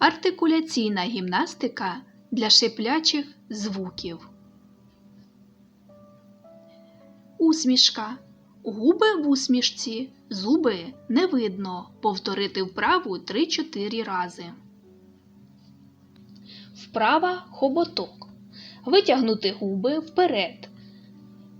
Артикуляційна гімнастика для шиплячих звуків. Усмішка. Губи в усмішці, зуби не видно. Повторити вправу 3-4 рази. Вправа хоботок. Витягнути губи вперед.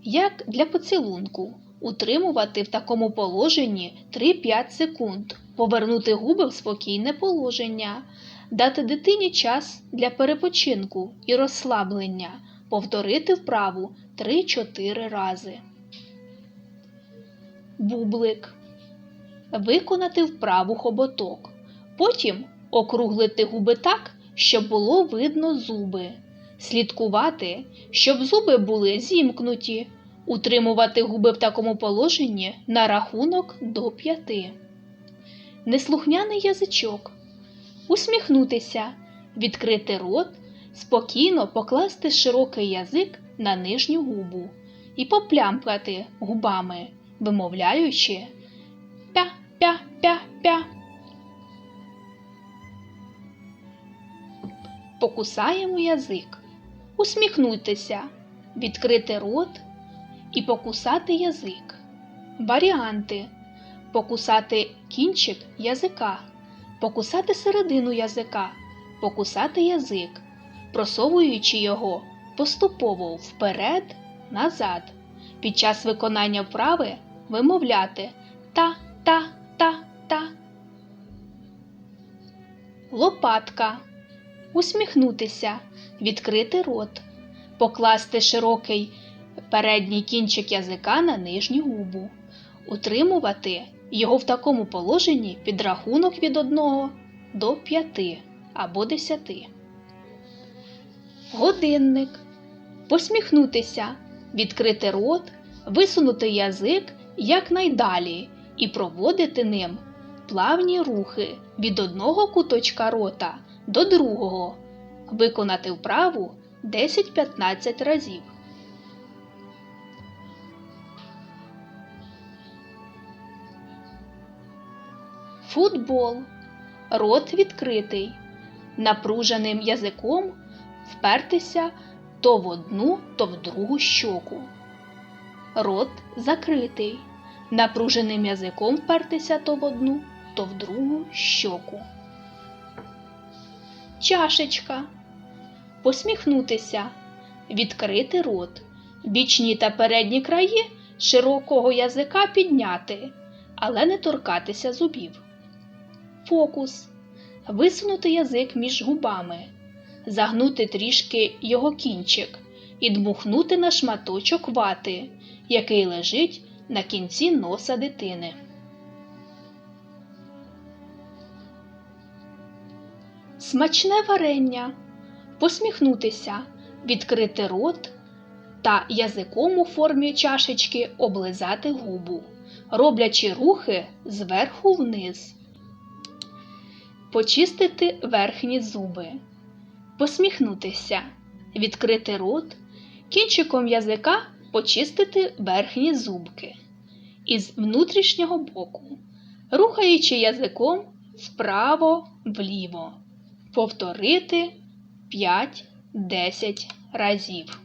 Як для поцілунку. Утримувати в такому положенні 3-5 секунд. Повернути губи в спокійне положення. Дати дитині час для перепочинку і розслаблення. Повторити вправу 3-4 рази. Бублик. Виконати вправу хоботок. Потім округлити губи так, щоб було видно зуби. Слідкувати, щоб зуби були зімкнуті. Утримувати губи в такому положенні на рахунок до п'яти. Неслухняний язичок. Усміхнутися, відкрити рот, спокійно покласти широкий язик на нижню губу і поплямкати губами, вимовляючи пя-пя-пя-пя. Покусаємо язик. Усміхнутися, відкрити рот і покусати язик. Варіанти. Покусати кінчик язика, покусати середину язика, покусати язик, просовуючи його поступово вперед, назад. Під час виконання вправи вимовляти та-та-та-та. Лопатка. Усміхнутися, відкрити рот, покласти широкий передній кінчик язика на нижню губу, утримувати його в такому положенні під рахунок від 1 до 5 або 10. Годинник. Посміхнутися, відкрити рот, висунути язик якнайдалі і проводити ним плавні рухи від одного куточка рота до другого. Виконати вправу 10-15 разів. Футбол. Рот відкритий. Напруженим язиком впертися то в одну, то в другу щоку. Рот закритий. Напруженим язиком впертися то в одну, то в другу щоку. Чашечка. Посміхнутися. Відкрити рот. Бічні та передні краї широкого язика підняти, але не торкатися зубів. Фокус. Висунути язик між губами, загнути трішки його кінчик і дмухнути на шматочок вати, який лежить на кінці носа дитини. Смачне варення. Посміхнутися, відкрити рот та язиком у формі чашечки облизати губу, роблячи рухи зверху вниз. Почистити верхні зуби, посміхнутися, відкрити рот, кінчиком язика почистити верхні зубки із внутрішнього боку, рухаючи язиком вправо вліво. Повторити 5-10 разів.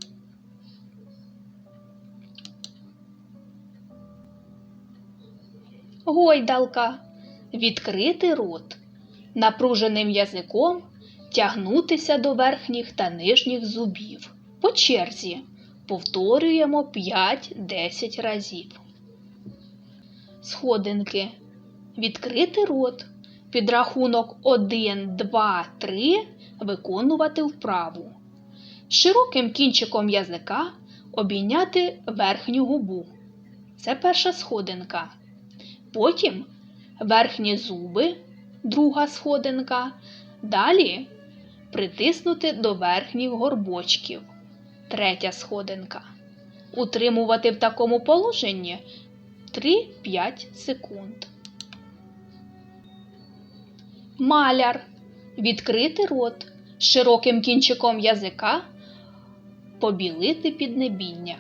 Гойдалка. Відкрити рот. Напруженим язиком тягнутися до верхніх та нижніх зубів. По черзі повторюємо 5-10 разів. Сходинки. Відкрити рот. Під рахунок 1, 2, 3 виконувати вправу. Широким кінчиком язика обійняти верхню губу. Це перша сходинка. Потім верхні зуби, друга сходинка. Далі притиснути до верхніх горбочків. Третя сходинка. Утримувати в такому положенні 3-5 секунд. Маляр. Відкрити рот. Широким кінчиком язика побілити піднебіння,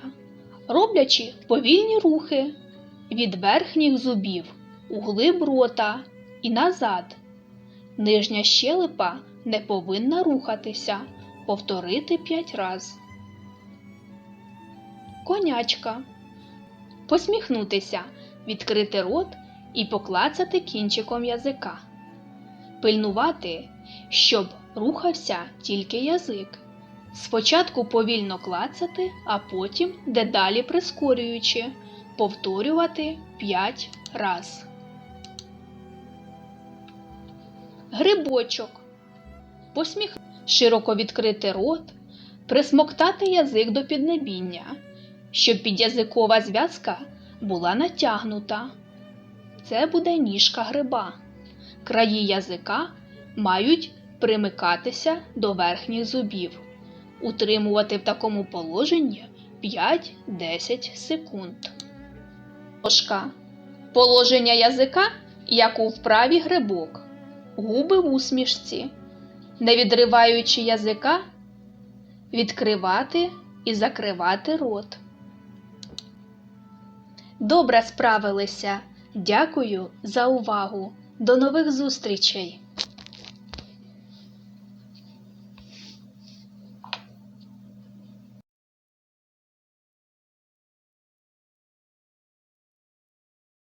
роблячи повільні рухи від верхніх зубів у глиб рота і назад. Нижня щелепа не повинна рухатися. Повторити 5 раз. Конячка. Посміхнутися, відкрити рот і поклацати кінчиком язика. Пильнувати, щоб рухався тільки язик. Спочатку повільно клацати, а потім дедалі прискорюючи, повторювати 5 раз. Грибочок. Посміх широко відкрити рот, присмоктати язик до піднебіння, щоб підязикова зв'язка була натягнута. Це буде ніжка гриба. Краї язика мають примикатися до верхніх зубів. Утримувати в такому положенні 5-10 секунд. Ложка. Положення язика, як у вправі грибок. Губи в усмішці. Не відриваючи язика, відкривати і закривати рот. Добре справилися. Дякую за увагу. До нових зустрічей!